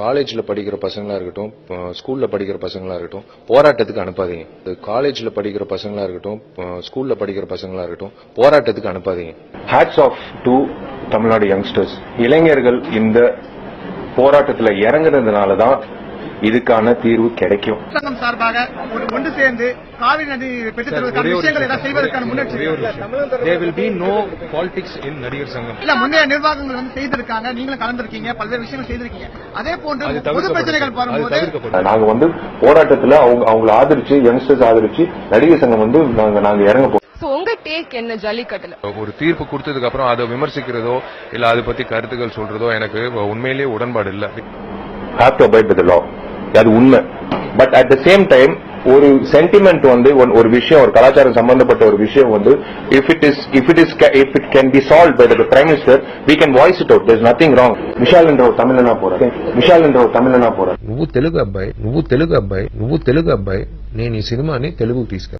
காலேஜில் படிக்கிற பசங்களாக இருக்கட்டும் ஸ்கூலில் படிக்கிற பசங்களாக இருக்கட்டும் போராட்டத்துக்கு அனுப்பாதீங்க. காலேஜில் படிக்கிற பசங்களாக இருக்கட்டும் ஸ்கூலில் படிக்கிற பசங்களாக இருக்கட்டும் போராட்டத்துக்கு அனுப்பாதீங்க. Hats off to Tamil Nadu youngsters இளைஞர்கள் இந்த போராட்டத்தில் இறங்குனதுனால தான் இதுக்கான தீர்வு கிடைக்கும். சார்பாக ஒரு ஒன்று சேர்ந்து காவிரி நதி பெற்றுத் தருவதற்கான விஷயங்கள் ஏதாவது செய்வதற்கான முன்னெச்சரிக்கை. there will be no politics in நடிகர் சங்கம். இல்ல முந்தைய நிர்வாகங்கள் வந்து செய்திருக்காங்க. நீங்களும் கலந்திருக்கீங்க. பல்வேறு விஷயங்கள் செய்திருக்கீங்க. அதே போன்று பொது பிரச்சனைகள் வரும்போது நாங்க வந்து போராட்டத்துல அவங்க அவங்கள ஆதரிச்சு யங்ஸ்டர்ஸ் ஆதரிச்சு நடிகர் சங்கம் வந்து நாங்க நாங்க இறங்க போறோம் உங்க டேக் என்ன ஜல்லிக்கட்டுல? ஒரு தீர்ப்பு கொடுத்ததுக்கு அப்புறம் அதை விமர்சிக்கிறதோ இல்ல அதை பத்தி கருத்துக்கள் சொல்றதோ எனக்கு உண்மையிலேயே உடன்பாடு இல்ல. Have to abide with law அது உண்மை but at the same time ஒரு சென்டிமெண்ட் வந்து ஒன்- ஒரு விஷயம் ஒரு கலாச்சாரம் சம்பந்தப்பட்ட ஒரு விஷயம் வந்து if it is if it is if it can be solve by the prime minister we can voice it out there's nothing wrong Vishal என்ற ஒரு தமிழனா போறேன் விஷால் என்ற ஒரு தமிழனா போறேன் నువ్వు తెలుగు అబ్బాయి నువ్వు తెలుగు అబ్బాయి నువ్వు తెలుగు అబ్బాయి నేను ఈ సినిమాని తెలుగు తీసుకెళ్తాను